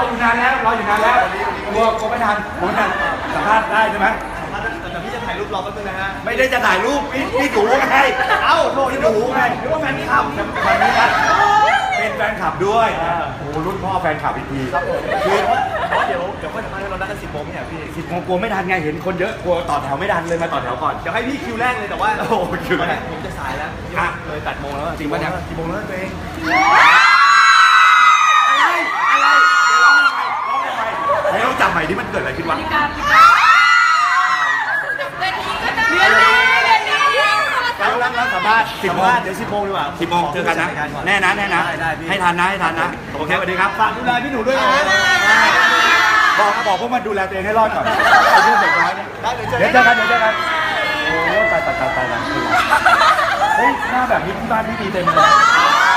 ออยู่นานแล้วรออยู่นานแล้วกลัวกลัวไม่ทันผลัไม่ทันสัมภาษณ์ได้ใช่ไหมแต่พี่จะถ่ายรูปรอแป๊บนึงนะฮะไม่ได้จะถ่ายรูปพี่พี่ดูไงเอ้าโทษพี่ดูไงหรือว่าแฟนคลับแฟนนี้นะเป็นแฟนคลับด้วยโอ้รุ่นพ่อแฟนคลับอีกทีครับคือเพราะเดี๋ยวเดี๋ยวค่อยทำให้เรานัดกันสิบโมงเนี่ยพี่สิบโมงกลัวไม่ทันไงเห็นคนเยอะกลัวต่อแถวไม่ทันเลยมาต่อแถวก่อนเดี๋ยวให้พี่คิวแรกเลยแต่ว่าโอ้คิวแรกผมจะสายแล้วเลยแปดโมงแล้วจริงป่ะเนี่ยกี่โมงแล้วตัวเอง ให้เราจำใหม่ที่มันเกิดอะไรขึ้นวะเดือนนี้ก็ได้เดือนนี้เดือนนี้แล้วแล้วแล้วสัมภาษณ์สิบโมงเดี๋ยวสิบโมงดีกว่าสิบโมงเจอกันนะ แน่นะแน่นะได้ได้พี่ให้ทันนะให้ทันนะ โอเคสวัสดีครับฝากดูแลพี่หนูด้วยนะบอกบอกพวกมันดูแลตัวเองให้รอดก่อนไอ้เรื่องเด็กน้อยเนี่ยได้เดี๋ยวเจอเดี๋ยวเจอกันเดี๋ยวเจอกันโอ้ตายตายตายตายตายเฮ้ยหน้าแบบนี้ที่บ้านพี่มีเต็มเลย